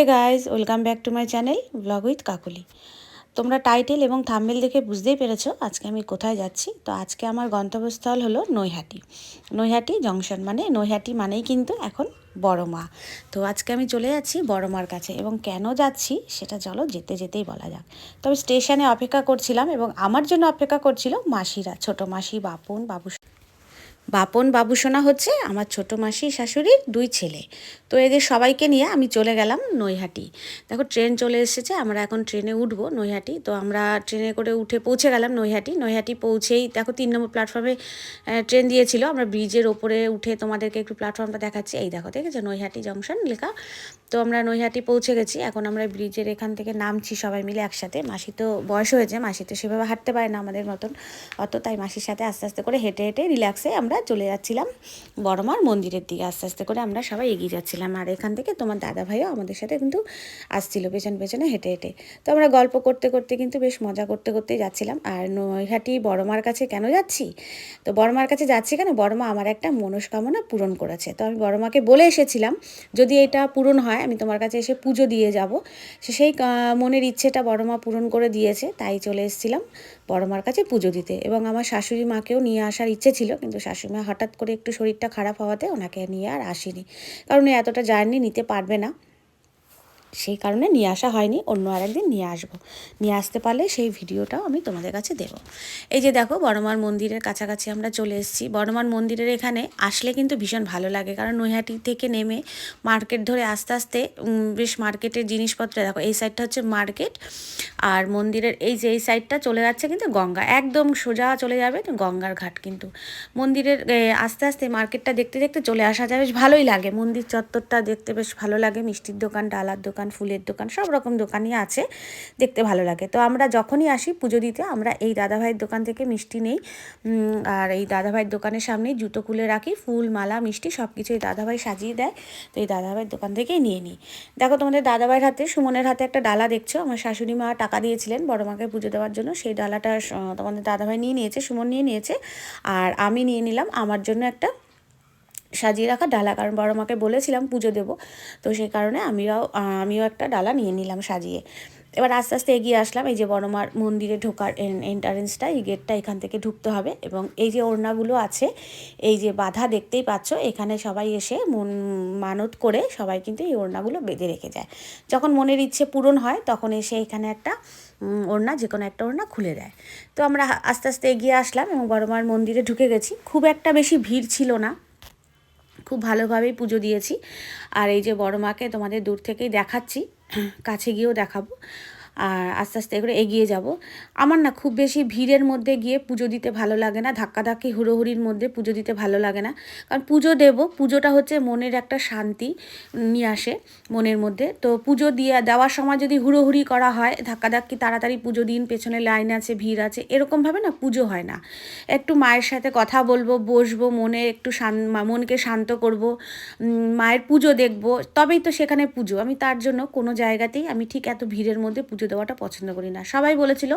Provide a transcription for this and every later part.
Hey guys welcome back to my channel vlog with Kakuli. তোমরা title এবং thumbnail দেখে বুঝতেই পেরেছ আজকে আমি কোথায় যাচ্ছি। তো আজকে আমার গন্তব্যস্থল হলো নৈহাটি। নৈহাটি জংশন মানে নৈহাটি মানেই কিন্তু এখন বড় মা তো আজকে আমি চলে যাচ্ছি বড় মার কাছে এবং কেন যাচ্ছি সেটা চলো যেতে যেতেই বলা যাক। তবে স্টেশনে অপেক্ষা করছিলাম এবং আমার জন্য অপেক্ষা করছিল মাসিরা, ছোট মাসি, বাপন বাবু বাপন বাবুসোনা হচ্ছে আমার ছোটো মাসি, শাশুড়ির দুই ছেলে। তো এদের সবাইকে নিয়ে আমি চলে গেলাম নৈহাটি। দেখো, ট্রেন চলে এসেছে, আমরা এখন ট্রেনে উঠবো নৈহাটি। তো আমরা ট্রেনে করে উঠে পৌঁছে গেলাম নৈহাটি। নৈহাটি পৌঁছেই দেখো, তিন নম্বর প্ল্যাটফর্মে ট্রেন দিয়েছিল। আমরা ব্রিজের ওপরে উঠে তোমাদেরকে একটু প্ল্যাটফর্মটা দেখাচ্ছি। এই দেখো আছে, নৈহাটি জংশন লেখা। তো আমরা নৈহাটি পৌঁছে গেছি। এখন আমরা ব্রিজের এখান থেকে নামছি সবাই মিলে একসাথে। মাসি তো বয়স হয়েছে, মাসি তো সেভাবে হাঁটতে পারে না আমাদের মতন। অত তাই মাসির সাথে আস্তে আস্তে করে হেঁটে হেঁটে রিল্যাক্সে আমরা চলে যাচ্ছিলাম বড়মার মন্দিরের দিকে। আস্তে আস্তে করে আমরা সবাই এগিয়ে যাচ্ছিলাম। আর এখান থেকে তোমার দাদা ভাইও আমাদের সাথে কিন্তু আসছিল পেছন, পেছনে হেঁটে হেঁটে। তো আমরা গল্প করতে করতে কিন্তু বেশ মজা করতে করতেই যাচ্ছিলাম। আর নৈহাটি বড়মার কাছে কেন যাচ্ছি? তো বড়মার কাছে যাচ্ছি কেন? বড়মা আমার একটা মনস্কামনা পূরণ করেছে। তো আমি বড়মাকে বলে এসেছিলাম, যদি এটা পূরণ হয়, আমি তোমার কাছে এসে পুজো দিয়ে যাব। সেই মনের ইচ্ছেটা বড়মা পূরণ করে দিয়েছে। তাই চলে এসেছিলাম। বড়মার কাছে পুজো দিতে। এবং আমার শাশুড়ি মাকেও নিয়ে আসার ইচ্ছে ছিল, কিন্তু শাশুড়ি মা হঠাৎ করে একটু শরীরটা খারাপ হওয়াতে ওনাকে নিয়ে আর আসিনি। কারণ এতটা জার্নি নিতে পারবে না। সেই কারণে নিয়ে আসা হয়নি, অন্য আরেকদিন নিয়ে আসব। নিয়ে আসতে পারলে সেই ভিডিওটাও আমি তোমাদের কাছে দেবো। এই যে দেখো বড়মার মন্দিরের কাছাকাছি আমরা চলে এসেছি। বড়মার মন্দিরের এখানে আসলে কিন্তু ভীষণ ভালো লাগে, কারণ নৈহাটি থেকে নেমে মার্কেট ধরে আস্তে আস্তে বেশ মার্কেটের জিনিসপত্র, দেখো এই সাইডটা হচ্ছে মার্কেট, আর মন্দিরের এই যে, এই সাইডটা চলে যাচ্ছে কিন্তু গঙ্গা, একদম সোজা চলে যাবে গঙ্গার ঘাট কিন্তু। মন্দিরের আস্তে আস্তে মার্কেটটা দেখতে দেখতে চলে আসা যায়, বেশ ভালোই লাগে। মন্দির চত্বরটা দেখতে বেশ ভালো লাগে, মিষ্টির দোকান, ডালার দোকান। দোকান, ফুলের দোকান, সব রকম দোকানই আছে, দেখতে ভালো লাগে। তো আমরা যখনই আসি পুজো দিতে, আমরা এই দাদাভাইয়ের দোকান থেকে মিষ্টি নেই। আর এই দাদাভাইয়ের দোকানের সামনেই জুতো খুলে রাখি, ফুল, মালা, মিষ্টি সব কিছু এই দাদাভাই সাজিয়ে দেয়। তো এই দাদাভাইয়ের দোকান থেকেই নিয়ে নিই। দেখো তোমাদের দাদাভাইয়ের হাতে, সুমনের হাতে একটা ডালা দেখছ? আমার শাশুড়ি মা টাকা দিয়েছিলেন, বড় মাকে পুজো দেওয়ার জন্য। সেই ডালাটা তোমাদের দাদাভাই নিয়ে নিয়েছে, সুমন নিয়ে নিয়েছে। আর আমি নিয়ে নিলাম, আমার জন্য একটা সাজিয়ে রাখা ডালা, কারণ বড় মাকে বলেছিলাম পুজো দেবো। তো সেই কারণে আমিও আমিও একটা ডালা নিয়ে নিলাম সাজিয়ে। এবার আস্তে আস্তে এগিয়ে আসলাম। এই যে বড়মার মন্দিরে ঢোকার এন্টারেন্সটা এই গেটটা এখান থেকে ঢুকতে হবে এবং এই যে ওড়নাগুলো আছে, এই যে বাধা দেখতেই পাচ্ছ, এখানে সবাই এসে মন মানত করে সবাই কিন্তু এই ওড়নাগুলো বেঁধে রেখে যায়। যখন মনের ইচ্ছে পূরণ হয়, তখন এসে এখানে একটা ওড়না যে কোনো একটা ওড়না খুলে দেয়। তো আমরা আস্তে আস্তে এগিয়ে আসলাম এবং বড়মার মন্দিরে ঢুকে গেছি। খুব একটা বেশি ভিড় ছিল না। খুব ভালোভাবেই পুজো দিয়েছি। আর এই যে বড় মাকে তোমাদের দূর থেকেই দেখাচ্ছি, কাছে গিয়েও দেখাবো। আর আস্তে আস্তে করে এগিয়ে যাব। আমার না খুব বেশি ভিড়ের মধ্যে গিয়ে পুজো দিতে ভালো লাগে না, ধাক্কাধাক্কি হুড়োহুড়ির মধ্যে পুজো দিতে ভালো লাগে না। কারণ পুজো দেব, পুজোটা হচ্ছে মনের একটা শান্তি নিয়ে আসে মনের মধ্যে। তো পুজো দিয়ে দেওয়ার সময় যদি হুড়োহুড়ি করা হয়, ধাক্কাধাক্কি, তাড়াতাড়ি পুজো দিন, পেছনে লাইন আছে, ভিড় আছে, এরকমভাবে না পুজো হয় না। একটু মায়ের সাথে কথা বলব, বসবো, মনে একটু মনকে শান্ত করব মায়ের পুজো দেখব, তবেই তো সেখানে পুজো। আমি তার জন্য কোনো জায়গাতেই আমি ঠিক এত ভিড়ের মধ্যে পুজো দেওয়াটা পছন্দ করি না। সবাই বলেছিল,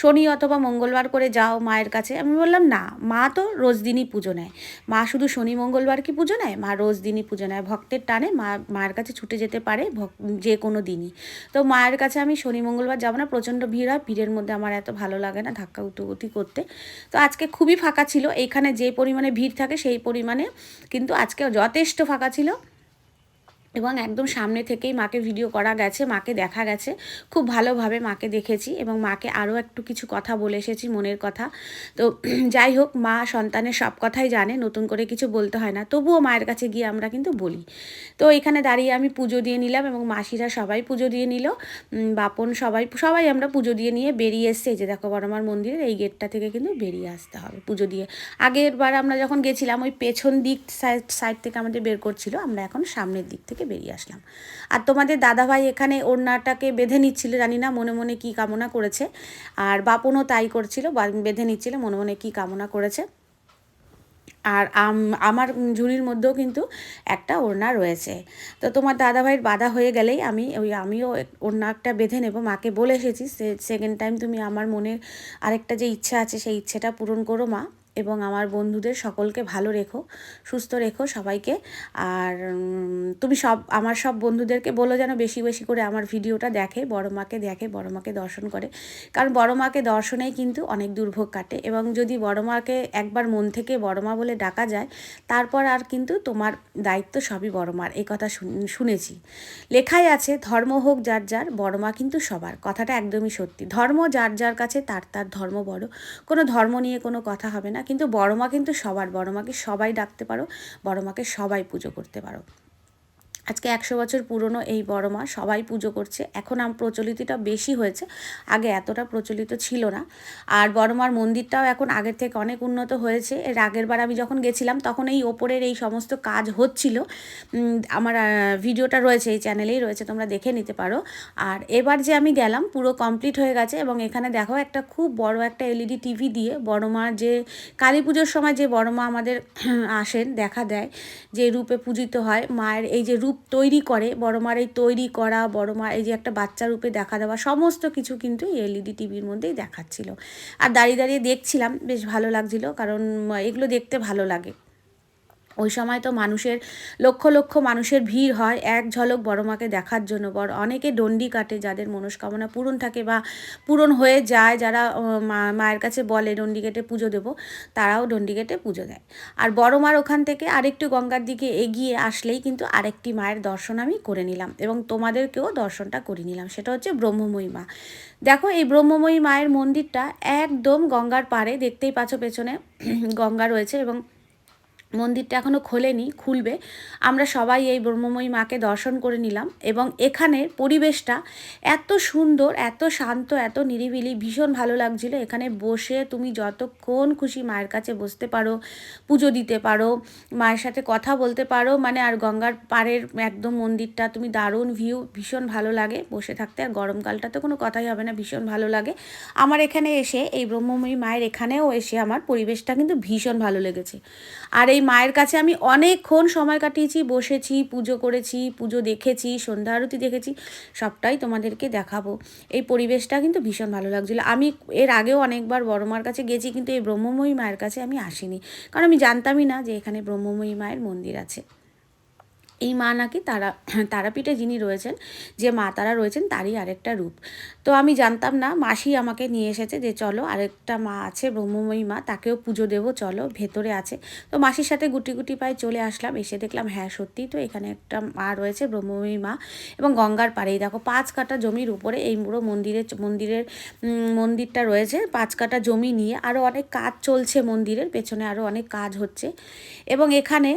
শনি অথবা মঙ্গলবার করে যাও মায়ের কাছে। আমি বললাম, না, মা তো রোজ দিনই পুজো নেয়। মা শুধু শনি মঙ্গলবার কি পুজো নেয়? মা রোজ দিনই পুজো নেয়। ভক্তের টানে মা, মায়ের কাছে ছুটে যেতে পারে যে কোনো দিনই। তো মায়ের কাছে আমি শনি মঙ্গলবার যাব না, প্রচণ্ড ভিড় হয়, ভিড়ের মধ্যে আমার এত ভালো লাগে না ধাক্কা উতুগতি করতে। তো আজকে খুবই ফাঁকা ছিল এইখানে যে পরিমাণে ভিড় থাকে সেই পরিমাণে, কিন্তু আজকে যথেষ্ট ফাঁকা ছিল। এবং একদম সামনে থেকেই মাকে ভিডিও করা গেছে, মাকে দেখা গেছে। খুব ভালোভাবে মাকে দেখেছি এবং মাকে আরও একটু কিছু কথা বলে এসেছি মনের কথা। তো যাই হোক, মা সন্তানের সব কথাই জানে, নতুন করে কিছু বলতে হয় না। তবুও মায়ের কাছে গিয়ে আমরা কিন্তু বলি। তো এখানে দাঁড়িয়ে আমি পুজো দিয়ে নিলাম এবং মাসিরা সবাই পুজো দিয়ে নিল। বাপন সবাই সবাই আমরা পুজো দিয়ে নিয়ে বেরিয়ে এসছে। যে দেখো বড়মার মন্দিরের এই গেটটা থেকে কিন্তু বেরিয়ে আসতে হবে পুজো দিয়ে। আগের বার আমরা যখন গেছিলাম, ওই পেছন দিক সাইড সাইড থেকে আমাদের বের করছিল, আমরা এখন সামনের দিক থেকে বেরিয়ে আসলাম। আর তোমাদের দাদাভাই এখানে ওড়নাটাকে বেঁধে নিচ্ছিল, জানি না, মনে মনে কি কামনা করেছে। আর বাপনও তাই করছিল বেঁধে নিচ্ছিল, মনে মনে কি কামনা করেছে। আর আমার ঝুড়ির মধ্যেও কিন্তু একটা ওড়না রয়েছে। তো তোমার দাদাভাইয়ের বাধা হয়ে গেলেই আমি ওই, আমিও ওড়না একটা বেঁধে নেব। মাকে বলে এসেছি সেকেন্ড টাইম তুমি আমার মনের আরেকটা যে ইচ্ছা আছে, সেই ইচ্ছেটা পূরণ করো মা। এবং আমার বন্ধুদের সকলকে ভালো রেখো, সুস্থ রেখো সবাইকে। আর তুমি সব, আমার সব বন্ধুদেরকে বলো যেন বেশি বেশি করে আমার ভিডিওটা দেখে, বড় মাকে দেখে, বড় মাকে দর্শন করে। কারণ বড় মাকে দর্শনেই কিন্তু অনেক দুর্ভোগ কাটে এবং যদি বড় মাকে একবার মন থেকে বড় মা বলে ডাকা যায়, তারপর আর কিন্তু তোমার দায়িত্ব সবই বড় মার। এই কথা শুন- শুনেছি। লেখাই আছে, ধর্ম হোক যার যার, বড় মা কিন্তু সবার। কথাটা একদমই সত্যি। ধর্ম যার যার কাছে, তার তার ধর্ম বড়। কোনো ধর্ম নিয়ে কোনো কথা হবে না। কিন্তু বড় মা কিন্তু সবার, বড় মাকে সবাই ডাকতে পারো, বড় মাকে সবাই পুজো করতে পারো। আজকে একশো বছর পুরনো এই বড় মা, সবাই পুজো করছে। এখন আম প্রচলিতটা বেশি হয়েছে। আগে এতটা প্রচলিত ছিল না। আর বড় মার মন্দিরটাও এখন আগের থেকে অনেক উন্নত হয়েছে। এর আগের বার আমি যখন গেছিলাম, তখন এই ওপরের এই সমস্ত কাজ হচ্ছিল। আমার ভিডিওটা রয়েছে, এই চ্যানেলেই রয়েছে, তোমরা দেখে নিতে পারো। আর এবার যে আমি গেলাম, পুরো কমপ্লিট হয়ে গেছে এবং এখানে দেখো একটা খুব বড় একটা এলইডি টিভি দিয়ে বড় মা যে, কালী পুজোর সময় যে বড় মা আমাদের আসেন, দেখা দেয়, যে রূপে পূজিত হয়, মায়ের এই যে রূপ তৈরি করে, বড় মার এই তৈরি করা, বড় মা এই যে একটা বাচ্চা রূপে দেখা দেওয়া, সমস্ত কিছু কিন্তু এই এলইডি টিভির মধ্যেই দেখাচ্ছিল। আর দাঁড়িয়ে দাঁড়িয়ে দেখছিলাম, বেশ ভালো লাগছিল, কারণ এগুলো দেখতে ভালো লাগে। ওই সময় তো মানুষের, লক্ষ লক্ষ মানুষের ভিড় হয়। এক ঝলক বড় মাকে দেখার জন্য। বড় অনেকে ডন্ডি কাটে যাদের মনস্কামনা পূরণ থাকে বা পূরণ হয়ে যায়। যারা মায়ের কাছে বলে ডন্ডি কেটে পুজো দেবো, তারাও ডন্ডি কেটে পুজো দেয়। আর বড় মার ওখান থেকে আরেকটু গঙ্গার দিকে এগিয়ে আসলেই কিন্তু আরেকটি মায়ের দর্শন আমি করে নিলাম এবং তোমাদেরকেও দর্শনটা করে নিলাম। সেটা হচ্ছে ব্রহ্মময়ী মা। দেখো, এই ব্রহ্মময়ী মায়ের মন্দিরটা একদম গঙ্গার পাড়ে, দেখতেই পাচ্ছ পেছনে গঙ্গা রয়েছে এবং মন্দিরটা এখনও খোলেনি, খুলবে। আমরা সবাই এই ব্রহ্মময়ী মাকে দর্শন করে নিলাম এবং এখানের পরিবেশটা এত সুন্দর, এত শান্ত, এত নিরিবিলি, ভীষণ ভালো লাগছিল। এখানে বসে তুমি যতক্ষণ খুশি মায়ের কাছে বসতে পারো, পুজো দিতে পারো, মায়ের সাথে কথা বলতে পারো মানে আর গঙ্গার পাড়ের একদম মন্দিরটা তুমি দারুণ ভিউ ভীষণ ভালো লাগে। বসে থাকতে আর গরমকালটা তো কোনো কথাই হবে না, ভীষণ ভালো লাগে। আমার এখানে এসে এই ব্রহ্মময়ী মায়ের এখানেও এসে আমার পরিবেশটা কিন্তু ভীষণ ভালো লেগেছে। আর এই মায়ের কাছে আমি অনেকক্ষণ সময় কাটিয়েছি, বসেছি, পুজো করেছি, পুজো দেখেছি, সন্ধ্যা আরতি দেখেছি, সবটাই তোমাদেরকে দেখাবো। এই পরিবেশটা কিন্তু ভীষণ ভালো লাগছিল। আমি এর আগেও অনেকবার বড় মার কাছে গেছি, কিন্তু এই ব্রহ্মময়ী মায়ের কাছে আমি আসিনি। কারণ আমি জানতামই না যে এখানে ব্রহ্মময়ী মায়ের মন্দির আছে। এই মা নাকি তারা, তারাপীঠে যিনি রয়েছেন, যে মা তারা রয়েছেন তারই আরেকটা রূপ। তো আমি জানতাম না, মাসি আমাকে নিয়ে এসেছে যে চলো আরেকটা মা আছে, ব্রহ্মময়ী মা, তাকেও পুজো দেবো, চলো ভেতরে আছে। তো মাসির সাথে গুটি গুটি পায়ে চলে আসলাম, এসে দেখলাম হ্যাঁ সত্যিই তো এখানে একটা মা রয়েছে, ব্রহ্মময়ী মা। এবং গঙ্গার পাড়েই দেখো, পাঁচ কাটা জমির উপরে এই পুরো মন্দিরের মন্দিরের মন্দিরটা রয়েছে। পাঁচ কাটা জমি নিয়ে আরও অনেক কাজ চলছে মন্দিরের, পেছনে আরও অনেক কাজ হচ্ছে। এবং এখানে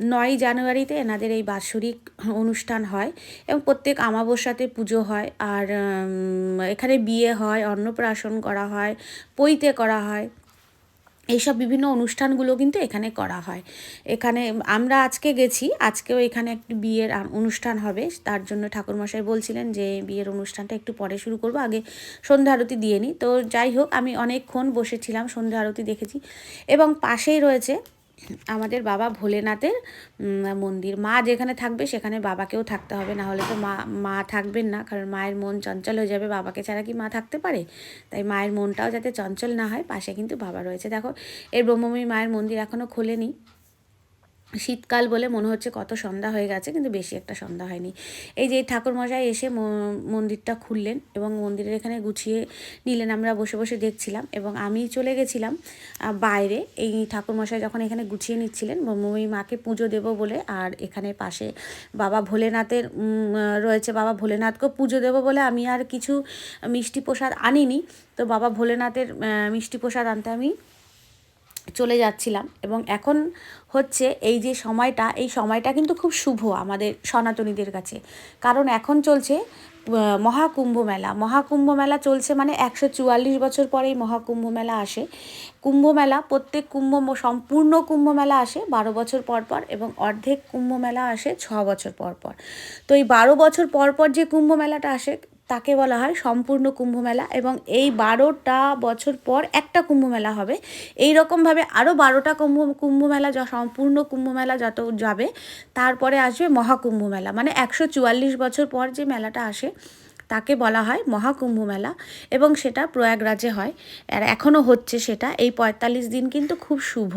নয় জানুয়ারিতে এনাদের এই বাৎসরিক অনুষ্ঠান হয় এবং প্রত্যেক আমাবস্যাতে পুজো হয় আর এখানে বিয়ে হয়, অন্নপ্রাশন করা হয় পৈতে করা হয়। এইসব বিভিন্ন অনুষ্ঠানগুলো কিন্তু এখানে করা হয়। এখানে, আমরা আজকে গেছি, আজকেও এখানে একটি বিয়ের অনুষ্ঠান হবে। তার জন্য ঠাকুরমশাই বলছিলেন যে, বিয়ের অনুষ্ঠানটা একটু পরে শুরু করব, আগে সন্ধ্যা আরতি দিয়ে নিই তো যাই হোক, আমি অনেকক্ষণ বসেছিলাম, সন্ধ্যা আরতি দেখেছি। এবং পাশেই রয়েছে আমাদের বাবা ভোলেনাথের মন্দির। মা যেখানে থাকবে সেখানে বাবাকেও থাকতে হবে, না হলে তো মা মা থাকবেন না। কারণ মায়ের মন চঞ্চল হয়ে যাবে, বাবাকে ছাড়া কি মা থাকতে পারে? তাই মায়ের মনটাও যাতে চঞ্চল না হয়, পাশে কিন্তু বাবা রয়েছে। দেখো এর ব্রহ্মময়ী মায়ের মন্দির এখনও খোলেনি। শীতকাল বলে মনে হচ্ছে কত সন্ধ্যা হয়ে গেছে, কিন্তু বেশি একটা সন্ধ্যা হয়নি। এই যে ঠাকুরমশাই এসে মন্দিরটা খুললেন এবং মন্দিরের এখানে গুছিয়ে নিলেন, আমরা বসে বসে দেখছিলাম এবং আমি চলে গেছিলাম বাইরে। এই ঠাকুরমশাই যখন এখানে গুছিয়ে নিচ্ছিলেন ব্রহ্মময়ী মাকে পুজো দেবো বলে আর এখানে পাশে বাবা ভোলেনাথের রয়েছে বাবা ভোলেনাথকেও পুজো দেবো বলে আমি আর কিছু মিষ্টি প্রসাদ আনিনি। তো বাবা ভোলেনাথের মিষ্টি প্রসাদ আনতে আমি চলে যাচ্ছিলাম এবং এখন হচ্ছে এই যে সময়টা, এই সময়টা কিন্তু খুব শুভ আমাদের সনাতনীদের কাছে। কারণ এখন চলছে মহাকুম্ভ মেলা। মহাকুম্ভ মেলা চলছে মানে একশো চুয়াল্লিশ বছর পরে এই মহাকুম্ভ মেলা আসে। কুম্ভ মেলা, প্রত্যেক কুম্ভ সম্পূর্ণ কুম্ভ মেলা আসে বারো বছর পর পর এবং অর্ধেক কুম্ভ মেলা আসে ছ বছর পর পর। তো এই বারো বছর পর পর যে কুম্ভ মেলাটা আসে তাকে বলা হয় সম্পূর্ণ কুম্ভ মেলা এবং এই বারোটা বছর পর একটা কুম্ভ মেলা হবে। এই রকমভাবে আরও বারোটা কুম্ভ কুম্ভ মেলা য- সম্পূর্ণ কুম্ভ মেলা যত যাবে, তারপরে আসবে মহাকুম্ভ মেলা মানে একশো চুয়াল্লিশ বছর পর যে মেলাটা আসে তাকে বলা হয় মহাকুম্ভ মেলা এবং সেটা প্রয়াগরাজে হয়। আর এখনও হচ্ছে সেটা। এই পঁয়তাল্লিশ দিন কিন্তু খুব শুভ।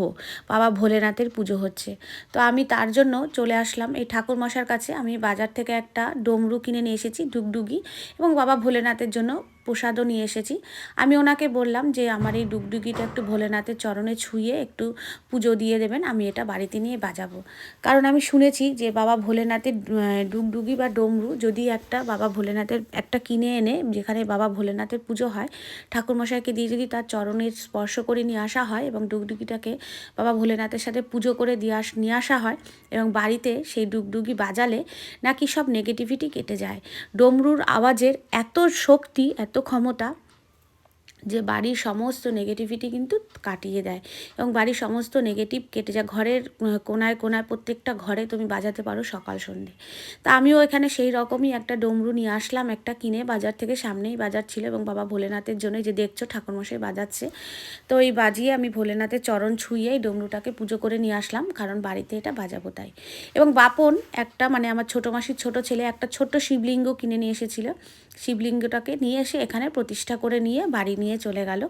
বাবা ভোলেনাথের পুজো হচ্ছে। তো আমি তার জন্য চলে আসলাম এই ঠাকুর মশার কাছে। আমি বাজার থেকে একটা ডমরু কিনে নিয়ে এসেছি, ডুগডুগি। এবং বাবা ভোলেনাথের জন্য প্রসাদও নিয়ে এসেছি। আমি ওনাকে বললাম যে, আমার এই ডুগডুগিটা একটু ভোলেনাথের চরণে ছুঁয়ে একটু পুজো দিয়ে দেবেন, আমি এটা বাড়িতে নিয়ে বাজাবো। কারণ আমি শুনেছি যে, বাবা ভোলেনাথের ডুগডুগি বা ডমরু যদি একটা বাবা ভোলেনাথের, একটা কিনে এনে যেখানে বাবা ভোলেনাথের পুজো হয়, ঠাকুরমশাইকে দিয়ে যদি তার চরণে স্পর্শ করে নিয়ে আসা হয় এবং ডুগডুগিটাকে বাবা ভোলেনাথের সাথে পুজো করে দিয়ে আস, নিয়ে আসা হয় এবং বাড়িতে সেই ডুগডুগি বাজালে নাকি সব নেগেটিভিটি কেটে যায়। ডমরুর আওয়াজের এত শক্তি, এত ক্ষমতা যে বাড়ির সমস্ত নেগেটিভিটি কিন্তু কাটিয়ে দেয় এবং বাড়ির সমস্ত নেগেটিভ কেটে যায়। ঘরের কোনায় কোনায় প্রত্যেকটা ঘরে তুমি বাজাতে পারো সকাল সন্ধে তা আমিও এখানে সেই রকমই একটা ডমরু নিয়ে আসলাম, একটা কিনে বাজার থেকে সামনেই বাজার ছিল এবং বাবা ভোলেনাথের জন্য যে দেখছ ঠাকুরমশাই বাজাচ্ছে। তো এই বাজিয়ে আমি ভোলেনাথের চরণ ছুঁয়ে এই ডমরুটাকে পুজো করে নিয়ে আসলাম, কারণ বাড়িতে এটা বাজাবো তাই। এবং বাপন একটা মানে আমার ছোটো মাসির ছোট ছেলে একটা ছোট্ট শিবলিঙ্গ কিনে নিয়ে এসেছিল। শিবলিঙ্গটাকে নিয়ে এসে এখানে প্রতিষ্ঠা করে নিয়ে বাড়ি নিয়ে চলে গেল।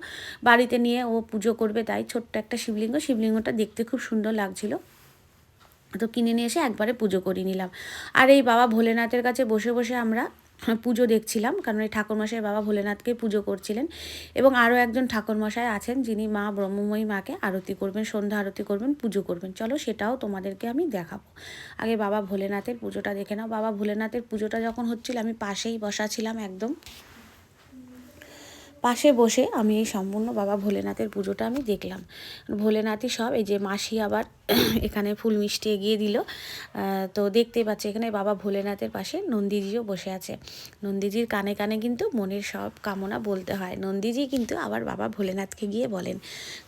বাড়িতে নিয়ে ও পুজো করবে তাই ছোট্ট একটা শিবলিঙ্গ। শিবলিঙ্গটা দেখতে খুব সুন্দর লাগছিল। তো কিনে নিয়ে এসে একবারে পুজো করে নিলাম। আর এই বাবা ভোলেনাথের কাছে বসে বসে আমরা পুজো দেখছিলাম, কারণ এই ঠাকুরমশাই বাবা ভোলেনাথকে পুজো করছিলেন। এবং আরও একজন ঠাকুরমশাই আছেন, যিনি মা ব্রহ্মময়ী মাকে আরতি করবেন, সন্ধ্যা আরতি করবেন, পুজো করবেন। চলো সেটাও তোমাদেরকে আমি দেখাবো। আগে বাবা ভোলেনাথের পুজোটা দেখে নাও। বাবা ভোলেনাথের পুজোটা যখন হচ্ছিল, আমি পাশেই বসা ছিলাম একদম। পাশে বসে আমি এই সম্পূর্ণ বাবা ভোলেনাথের পুজোটা আমি দেখলাম। ভোলেনাথই সব, এই যে মাসি আবার এখানে ফুল মিষ্টি এগিয়ে দিল। তো দেখতেই পাচ্ছি, এখানে বাবা ভোলেনাথের পাশে নন্দীজিও বসে আছে। নন্দীজির কানে কানে কিন্তু মনের সব কামনা বলতে হয়। নন্দীজি কিন্তু আবার বাবা ভোলেনাথকে গিয়ে বলেন।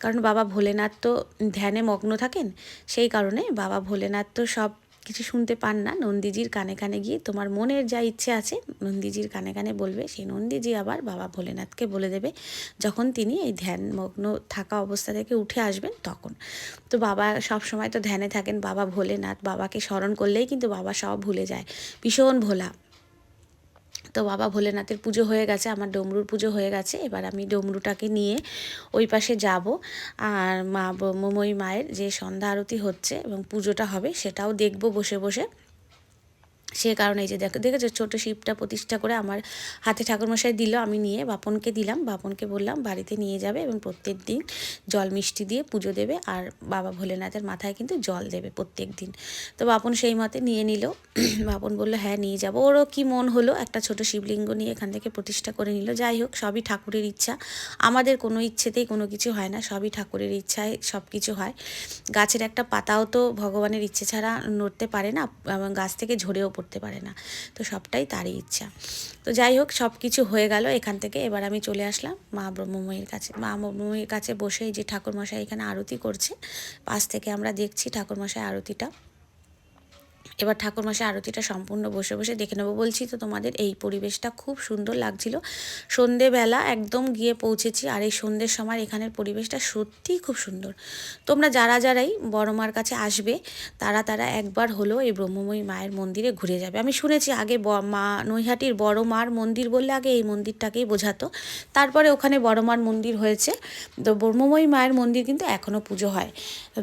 কারণ বাবা ভোলেনাথ তো ধ্যানে মগ্ন থাকেন, সেই কারণে বাবা ভোলেনাথ তো সব কিছু শুনতে পান না। নন্দীজির কানে কানে গিয়ে তোমার মনের যা ইচ্ছে আছে, নন্দীজির কানে কানে বলবে, সেই নন্দীজি আবার বাবা ভোলেনাথকে বলে দেবে। যখন তিনি এই ধ্যানমগ্ন থাকা অবস্থা থেকে উঠে আসবেন তখন। তো বাবা সব সময় তো ধ্যানে থাকেন, বাবা ভোলেনাথ বাবাকে স্মরণ করলেই কিন্তু বাবা সব ভুলে যায়। ভীষণ ভোলা। তো বাবা ভোলেনাথের পুজো হয়ে গেছে, আমার ডমরুর পুজো হয়ে গেছে, এবার আমি ডমরুটাকে নিয়ে ওই পাশে যাব। আর মা মোমই মায়ের যে সন্ধ্যা আরতি হচ্ছে এবং পুজোটা হবে সেটাও দেখব বসে বসে। সে কারণে এই যে দেখো, দেখেছ ছোটো শিবটা প্রতিষ্ঠা করে আমার হাতে ঠাকুরমশাই দিল, আমি নিয়ে বাপনকে দিলাম, বাপনকে বললাম বাড়িতে নিয়ে যাবে এবং প্রত্যেক দিন জল মিষ্টি দিয়ে পুজো দেবে আর বাবা ভোলেনাথের মাথায় কিন্তু জল দেবে প্রত্যেক দিন। তো বাপন সেই মতে নিয়ে নিল, বাপন বলল হ্যাঁ নিয়ে যাব। ওরও কি মন হলো, একটা ছোট শিবলিঙ্গ নিয়ে এখান থেকে প্রতিষ্ঠা করে নিল। যাই হোক, সবই ঠাকুরের ইচ্ছা। আমাদের কোনো ইচ্ছেতেই কোনো কিছু হয় না, সবই ঠাকুরের ইচ্ছায় সব কিছু হয়। গাছের একটা পাতাও তো ভগবানের ইচ্ছে ছাড়া নড়তে পারে না, এবং গাছ থেকে ঝরেও করতে পারে না। তো সবটাই তারই ইচ্ছা। তো যাই হোক সব কিছু হয়ে গেল এখান থেকে। এবার আমি চলে আসলাম মা ব্রহ্মময়ীর কাছে। মা ব্রহ্মময়ীর কাছে বসেই যে ঠাকুরমশাই এখানে আরতি করছে, পাশ থেকে আমরা দেখছি ঠাকুরমশাই আরতিটা। এবার ঠাকুরমশাই আরতিটা সম্পূর্ণ বসে বসে দেখে নেব। বলছি তো তোমাদের, এই পরিবেশটা খুব সুন্দর লাগছিল। সন্ধেবেলা একদম গিয়ে পৌঁছেছি আর এই সন্ধ্যের সময় এখানের পরিবেশটা সত্যিই খুব সুন্দর। তোমরা যারা যারাই বড় মার কাছে আসবে, তারা তারা একবার হলেও এই ব্রহ্মময়ী মায়ের মন্দিরে ঘুরে যাবে। আমি শুনেছি আগে মা নৈহাটির বড় মার মন্দির বললে আগে এই মন্দিরটাকেই বোঝাতো। তারপরে ওখানে বড় মার মন্দির হয়েছে। তো ব্রহ্মময়ী মায়ের মন্দির কিন্তু এখনও পুজো হয়।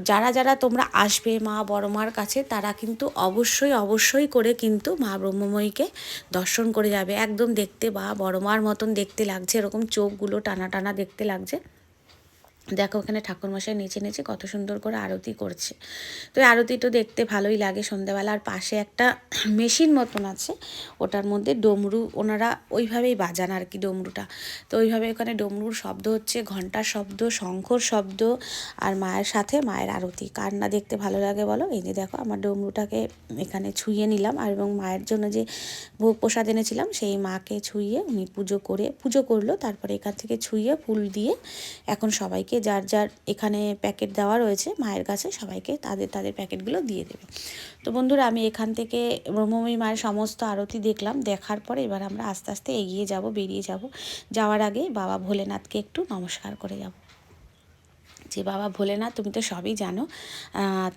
যারা যারা তোমরা আসবে মা বড় মার কাছে, তারা কিন্তু অবশ্যই অবশ্যই অবশ্যই করে কিন্তু মা ব্রহ্মময়ীকে দর্শন করে যাবে। একদম দেখতে বা বড় মার মতন দেখতে লাগছে, এরকম চোখগুলো টানা টানা দেখতে লাগছে। দেখো ওখানে ঠাকুরমশাই নেচে নেচে কত সুন্দর করে আরতি করছে। তো আরতি তো দেখতে ভালোই লাগে সন্ধ্যাবেলা। আর পাশে একটা মেশিন মতন আছে, ওটার মধ্যে ডমরু ওনারা ওইভাবেই বাজান আর কি ডমরুটা। তো ওইভাবে ওখানে ডমরুর শব্দ হচ্ছে, ঘণ্টার শব্দ, শঙ্খর শব্দ আর মায়ের সাথে মায়ের আরতি। কার না দেখতে ভালো লাগে বলো? এই যে দেখো আমার ডমরুটাকে এখানে ছুঁয়ে নিলাম আর এবং মায়ের জন্য যে ভোগ প্রসাদ এনেছিলাম, সেই মাকে ছুঁয়ে উনি পুজো করে, পুজো করল। তারপরে এখান থেকে ছুঁয়ে ফুল দিয়ে এখন সবাইকে যার যার এখানে প্যাকেট দেওয়া রয়েছে, মায়ের কাছে সবাইকে তাদের তাদের প্যাকেটগুলো দিয়ে দেবে। তো বন্ধুরা, আমি এখান থেকে ব্রহ্মময়ী মায়ের সমস্ত আরতি দেখলাম, দেখার পরে এবার আমরা আস্তে আস্তে এগিয়ে যাব, বেরিয়ে যাব। যাওয়ার আগে বাবা ভোলেনাথকে একটু নমস্কার করে যাব। যে বাবা ভোলেনাথ, তুমি তো সবই জানো।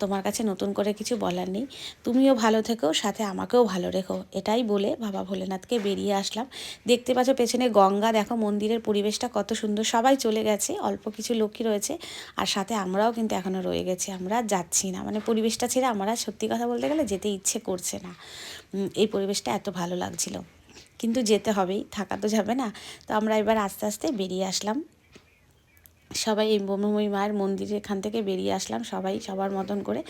তোমার কাছে নতুন করে কিছু বলার নেই। তুমিও ভালো থেকো, সাথে আমাকেও ভালো রেখো। এটাই বলে বাবা ভোলেনাথকে বেরিয়ে আসলাম। দেখতে পাচ্ছ পেছনে গঙ্গা, দেখো মন্দিরের পরিবেশটা কত সুন্দর। সবাই চলে গেছে, অল্প কিছু লোকই রয়েছে। আর সাথে আমরাও কিন্তু এখনও রয়ে গেছি, আমরা যাচ্ছি না। মানে পরিবেশটা ছেড়ে আমরা সত্যি কথা বলতে গেলে যেতে ইচ্ছে করছে না। এই পরিবেশটা এত ভালো লাগছিল। কিন্তু যেতে হবেই, থাকা তো যাবে না। তো আমরা এবার আস্তে আস্তে বেরিয়ে আসলাম। সবাই এই ব্রহ্মময়ী মায়ের মন্দিরের এখান থেকে বেরিয়ে আসলাম, সবাই সবার মতন করে।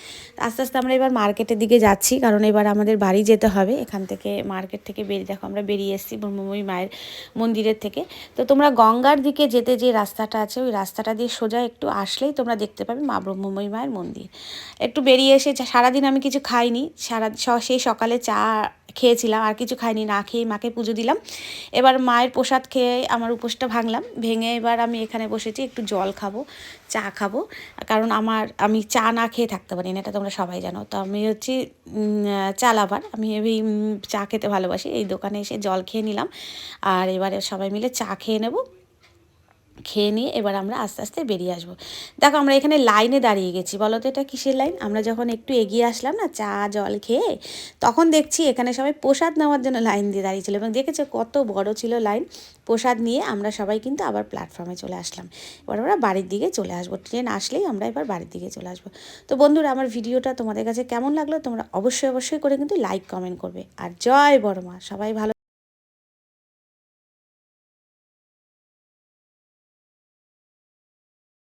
আস্তে আস্তে আমরা এবার মার্কেটের দিকে যাচ্ছি, কারণ এবার আমাদের বাড়ি যেতে হবে। এখান থেকে মার্কেট থেকে বেরিয়ে, দেখো আমরা বেরিয়ে এসেছি ব্রহ্মময়ী মায়ের মন্দিরের থেকে। তো তোমরা গঙ্গার দিকে যেতে যে রাস্তাটা আছে, ওই রাস্তাটা দিয়ে সোজা একটু আসলেই তোমরা দেখতে পাবে মা ব্রহ্মময়ী মায়ের মন্দির। একটু বেরিয়ে এসে সারাদিন আমি কিছু খাইনি, সারা সেই সকালে চা খেয়েছিলাম, আর কিছু খাইনি, না খেয়ে মাকে পুজো দিলাম। এবার মায়ের প্রসাদ খেয়ে আমার উপোসটা ভাঙলাম, ভেঙে এবার আমি এখানে বসেছি, একটু জল খাব, চা খাব। কারণ আমার, আমি চা না খেয়ে থাকতে পারি না, এটা তোমরা সবাই জানো। তো আমি হচ্ছে চা লাভার আমি এই চা খেতে ভালোবাসি। এই দোকানে এসে জল খেয়ে নিলাম। আর এবারে সবাই মিলে চা খেয়ে নেব। খেয়ে নিয়ে এবার আমরা আস্তে আস্তে বেরিয়ে আসব। দেখো আমরা এখানে লাইনে দাঁড়িয়ে গেছি। বলো তো এটা কিসের লাইন? আমরা যখন একটু এগিয়ে আসলাম না, চা, জল খেয়ে, তখন দেখছি এখানে সবাই প্রসাদ নেওয়ার জন্য লাইন দিয়ে দাঁড়িয়েছিল এবং দেখেছ কত বড় ছিল লাইন? প্রসাদ নিয়ে আমরা সবাই কিন্তু আবার প্ল্যাটফর্মে চলে আসলাম। এবার আমরা বাড়ির দিকে চলে আসব। ট্রেন আসলেই আমরা এবার বাড়ির দিকে চলে আসব। তো বন্ধুরা, আমার ভিডিওটা তোমাদের কাছে কেমন লাগল? তোমরা অবশ্যই অবশ্যই করে কিন্তু লাইক কমেন্ট করবে। আর জয় বড় মা, সবাই ভালো